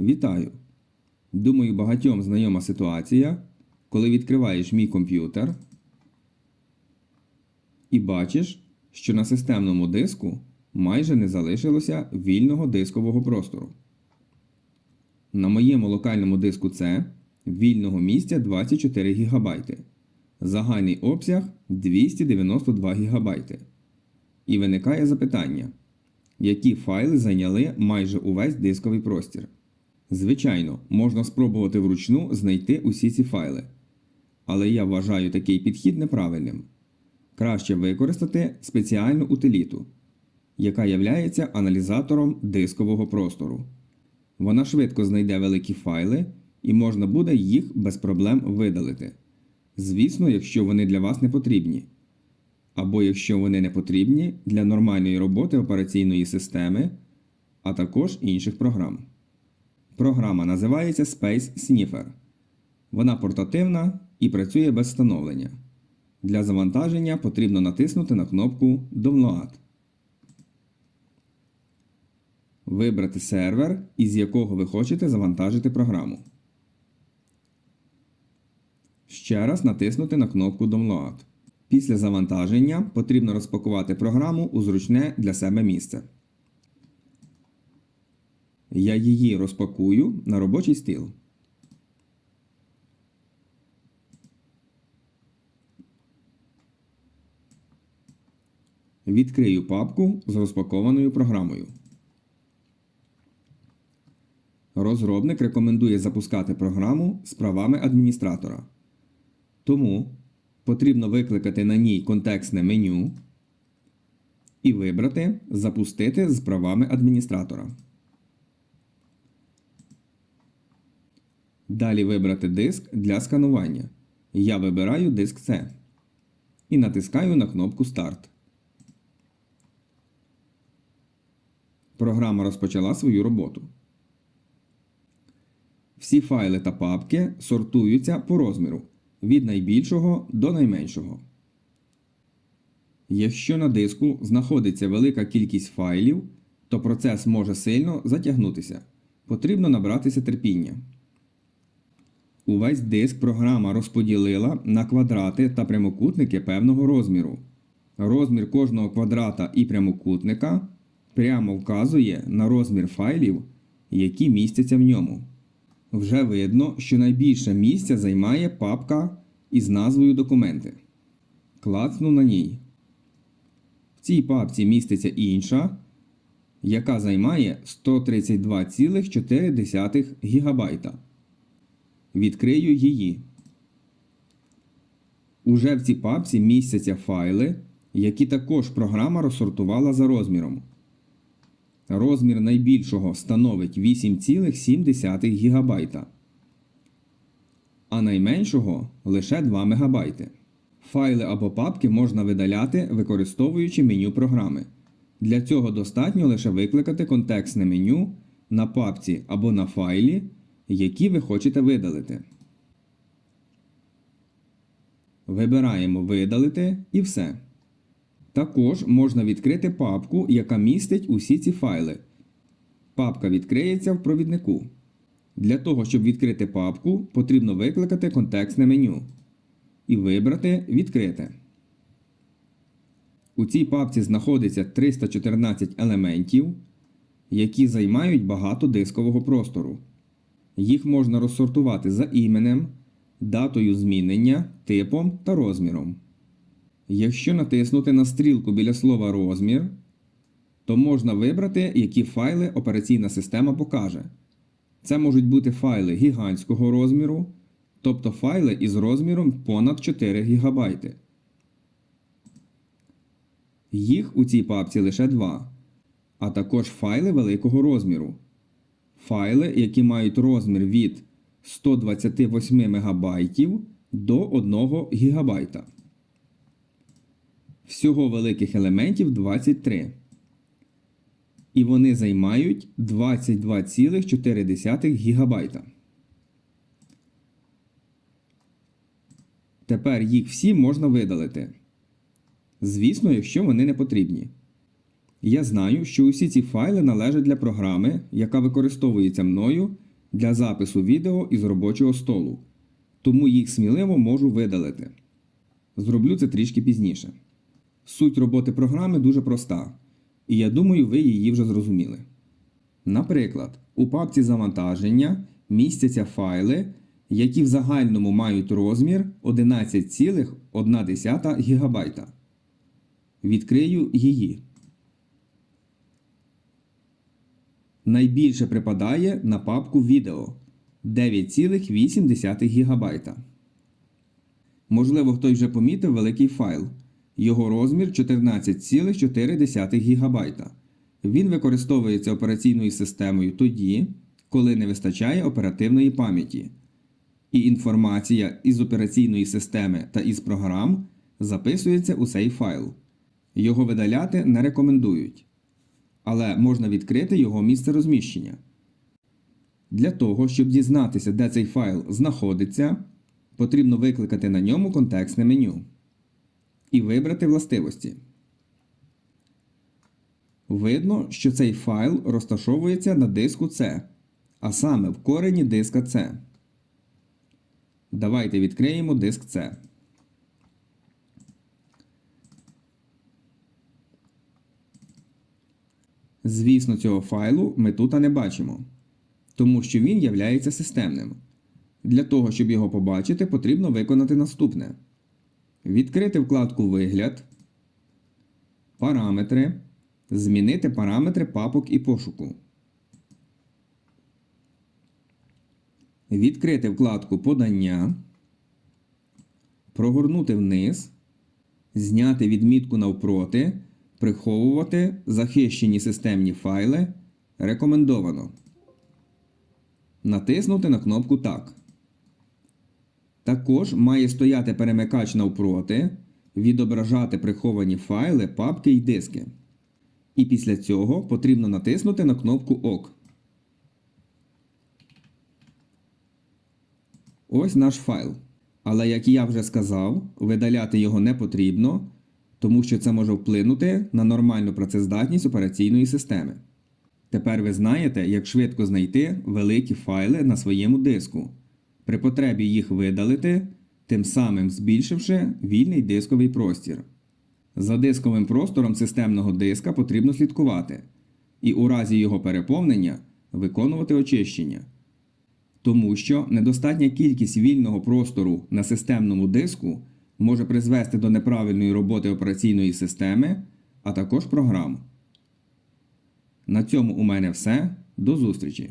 Вітаю! Думаю, багатьом знайома ситуація, коли відкриваєш мій комп'ютер і бачиш, що на системному диску майже не залишилося вільного дискового простору. На моєму локальному диску C вільного місця 24 ГБ. Загальний обсяг 292 ГБ. І виникає запитання, які файли зайняли майже увесь дисковий простір. Звичайно, можна спробувати вручну знайти усі ці файли. Але я вважаю такий підхід неправильним. Краще використати спеціальну утиліту, яка являється аналізатором дискового простору. Вона швидко знайде великі файли і можна буде їх без проблем видалити. Звісно, якщо вони для вас не потрібні. Або якщо вони не потрібні для нормальної роботи операційної системи, а також інших програм. Програма називається Space Sniffer. Вона портативна і працює без встановлення. Для завантаження потрібно натиснути на кнопку Download. Вибрати сервер, із якого ви хочете завантажити програму. Ще раз натиснути на кнопку Download. Після завантаження потрібно розпакувати програму у зручне для себе місце. Я її розпакую на робочий стіл. Відкрию папку з розпакованою програмою. Розробник рекомендує запускати програму з правами адміністратора. Тому потрібно викликати на ній контекстне меню і вибрати Запустити з правами адміністратора. Далі вибрати диск для сканування. Я вибираю диск C і натискаю на кнопку Старт. Програма розпочала свою роботу. Всі файли та папки сортуються по розміру від найбільшого до найменшого. Якщо на диску знаходиться велика кількість файлів, то процес може сильно затягнутися. Потрібно набратися терпіння. Увесь диск програма розподілила на квадрати та прямокутники певного розміру. Розмір кожного квадрата і прямокутника прямо вказує на розмір файлів, які містяться в ньому. Вже видно, що найбільше місця займає папка із назвою Документи. Клацну на ній. В цій папці міститься інша, яка займає 132,4 ГБ. Відкрию її. Уже в цій папці містяться файли, які також програма розсортувала за розміром. Розмір найбільшого становить 8,7 ГБ, а найменшого лише 2 МБ. Файли або папки можна видаляти, використовуючи меню програми. Для цього достатньо лише викликати контекстне меню на папці або на файлі, які ви хочете видалити. Вибираємо Видалити і все. Також можна відкрити папку, яка містить усі ці файли. Папка відкриється в провіднику. Для того, щоб відкрити папку, потрібно викликати контекстне меню і вибрати Відкрити. У цій папці знаходиться 314 елементів, які займають багато дискового простору. Їх можна розсортувати за іменем, датою змінення, типом та розміром. Якщо натиснути на стрілку біля слова розмір, то можна вибрати, які файли операційна система покаже. Це можуть бути файли гігантського розміру, тобто файли із розміром понад 4 ГБ. Їх у цій папці лише два, а також файли великого розміру. Файли, які мають розмір від 128 МБ до 1 ГБ. Всього великих елементів 23. І вони займають 22,4 ГБ. Тепер їх всі можна видалити. Звісно, якщо вони не потрібні. Я знаю, що усі ці файли належать для програми, яка використовується мною для запису відео із робочого столу, тому їх сміливо можу видалити. Зроблю це трішки пізніше. Суть роботи програми дуже проста, і я думаю, ви її вже зрозуміли. Наприклад, у папці завантаження містяться файли, які в загальному мають розмір 11,1 ГБ. Відкрию її. Найбільше припадає на папку відео 9,8 ГБ. Можливо, хтось вже помітив великий файл. Його розмір 14,4 ГБ. Він використовується операційною системою тоді, коли не вистачає оперативної пам'яті. І інформація із операційної системи та із програм записується у цей файл. Його видаляти не рекомендують, але можна відкрити його місце розміщення. Для того, щоб дізнатися, де цей файл знаходиться, потрібно викликати на ньому контекстне меню і вибрати властивості. Видно, що цей файл розташовується на диску C, а саме в корені диска C. Давайте відкриємо диск C. Звісно, цього файлу ми тут не бачимо, тому що він являється системним. Для того, щоб його побачити, потрібно виконати наступне: відкрити вкладку Вигляд, Параметри, змінити параметри папок і пошуку. Відкрити вкладку Подання, прогорнути вниз, зняти відмітку навпроти, приховувати захищені системні файли. Рекомендовано. Натиснути на кнопку Так. Також має стояти перемикач навпроти, відображати приховані файли, папки і диски. І після цього потрібно натиснути на кнопку ОК. Ось наш файл. Але, як я вже сказав, видаляти його не потрібно, тому що це може вплинути на нормальну працездатність операційної системи. Тепер ви знаєте, як швидко знайти великі файли на своєму диску, при потребі їх видалити, тим самим збільшивши вільний дисковий простір. За дисковим простором системного диска потрібно слідкувати, і у разі його переповнення виконувати очищення. Тому що недостатня кількість вільного простору на системному диску може призвести до неправильної роботи операційної системи, а також програм. На цьому у мене все. До зустрічі!